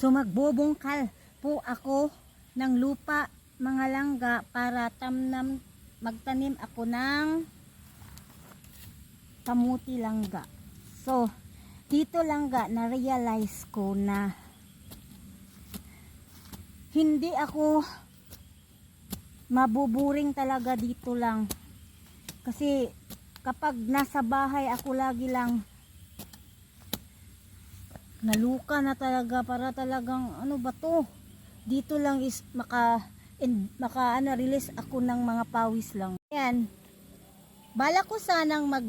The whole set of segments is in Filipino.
So magbubungkal po ako ng lupa mga langga para tamnam magtanim ako ng kamuti langga. So dito langga na realize ko na hindi ako mabuburing talaga dito lang. Kasi kapag nasa bahay ako lagi lang naluka na talaga para talagang ano ba to? Dito lang is maka and maka ano release ako ng mga pawis lang. Yan bala ko sanang mag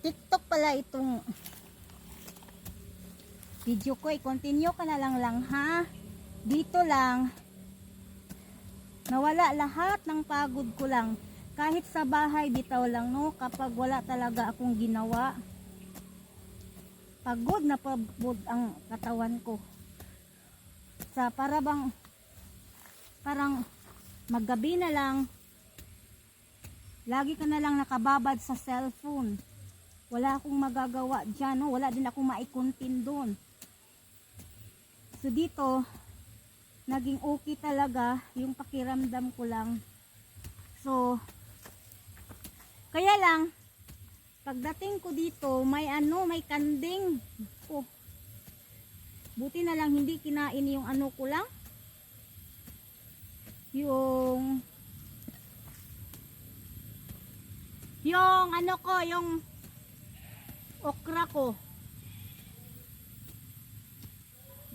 tiktok pala itong video ko. I-continue ka na lang lang ha? Dito lang. Nawala lahat ng pagod ko lang. Kahit sa bahay bitaw lang no? Kapag wala talaga akong ginawa pagod na pagod ang katawan ko. Sa para bang parang maggabi na lang lagi ka na lang nakababad sa cellphone. Wala akong magagawa dyan no? wala din akong maikuntin doon. So dito naging okay talaga yung pakiramdam ko lang. So kaya lang pagdating ko dito may ano may kanding. Oh. buti na lang hindi kinain yung ano ko lang. Yung yung ano ko yung okra ko.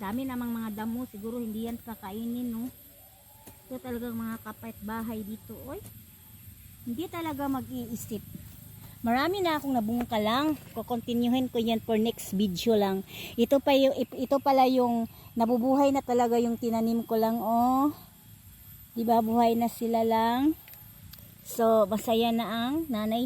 Dami namang mga damo siguro hindi yan kakainin no? Ito talagang mga kapait bahay dito oy. Hindi talaga mag-iisip Marami na akong nabungka lang. Kukontinuhin ko yan for next video lang. Ito pa yung ito pala yung nabubuhay na talaga yung tinanim ko lang oh. 'Di ba buhay na sila lang. So masaya na ang nanay ni